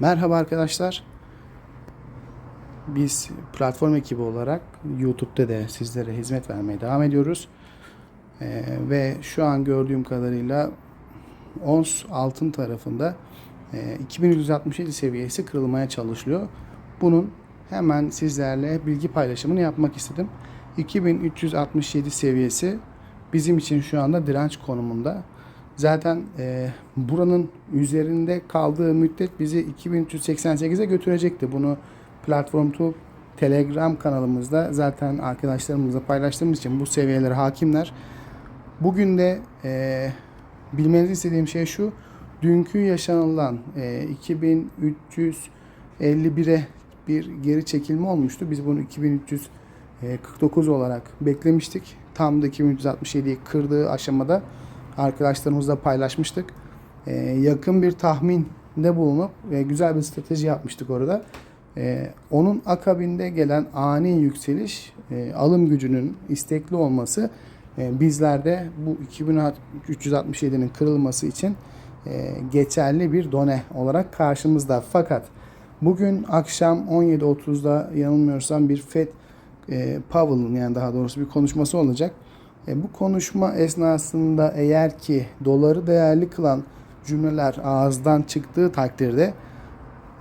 Merhaba arkadaşlar. Biz platform ekibi olarak YouTube'da da sizlere hizmet vermeye devam ediyoruz. Ee, ve şu an gördüğüm kadarıyla ons altın tarafında e, 2167 seviyesi kırılmaya çalışılıyor. Bunun hemen sizlerle bilgi paylaşımını yapmak istedim. 2367 seviyesi bizim için şu anda direnç konumunda. Zaten e, buranın üzerinde kaldığı müddet bizi 2388'e götürecekti. Bunu Platform Tube Telegram kanalımızda zaten arkadaşlarımızla paylaştığımız için bu seviyelere hakimler. Bugün de e, bilmenizi istediğim şey şu. Dünkü yaşanılan e, 2351'e bir geri çekilme olmuştu. Biz bunu 2349 olarak beklemiştik. Tam da 2367'yi kırdığı aşamada arkadaşlarımızla paylaşmıştık. Ee, yakın bir tahminde bulunup e, güzel bir strateji yapmıştık orada. Ee, onun akabinde gelen ani yükseliş, e, alım gücünün istekli olması e, bizlerde bu 2367'nin kırılması için e, geçerli bir done olarak karşımızda. Fakat bugün akşam 17.30'da yanılmıyorsam bir FED e, Powell'ın yani daha doğrusu bir konuşması olacak. E, bu konuşma esnasında eğer ki doları değerli kılan cümleler ağızdan çıktığı takdirde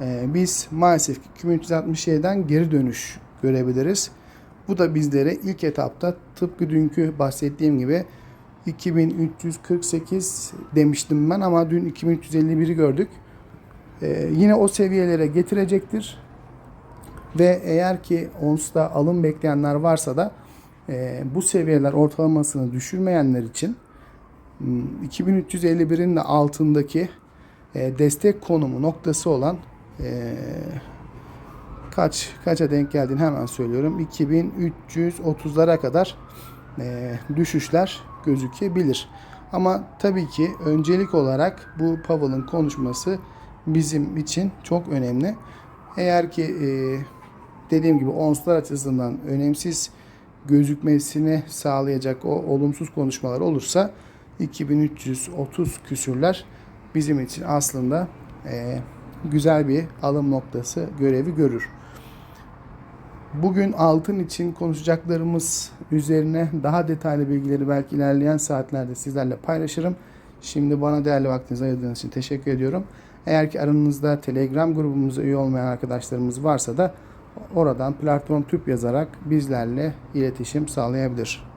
e, biz maalesef ki 2367'den geri dönüş görebiliriz. Bu da bizlere ilk etapta tıpkı dünkü bahsettiğim gibi 2348 demiştim ben ama dün 2351'i gördük. E, yine o seviyelere getirecektir. Ve eğer ki ONS'ta alım bekleyenler varsa da e, bu seviyeler ortalamasını düşürmeyenler için hmm, 2351'in de altındaki e, destek konumu noktası olan e, kaç kaça denk geldiğini hemen söylüyorum. 2330'lara kadar e, düşüşler gözükebilir. Ama tabii ki öncelik olarak bu Powell'ın konuşması bizim için çok önemli. Eğer ki e, dediğim gibi onslar açısından önemsiz gözükmesini sağlayacak o olumsuz konuşmalar olursa 2330 küsürler bizim için aslında e, güzel bir alım noktası görevi görür. Bugün altın için konuşacaklarımız üzerine daha detaylı bilgileri belki ilerleyen saatlerde sizlerle paylaşırım. Şimdi bana değerli vaktinizi ayırdığınız için teşekkür ediyorum. Eğer ki aranızda Telegram grubumuza üye olmayan arkadaşlarımız varsa da oradan platform tüp yazarak bizlerle iletişim sağlayabilir.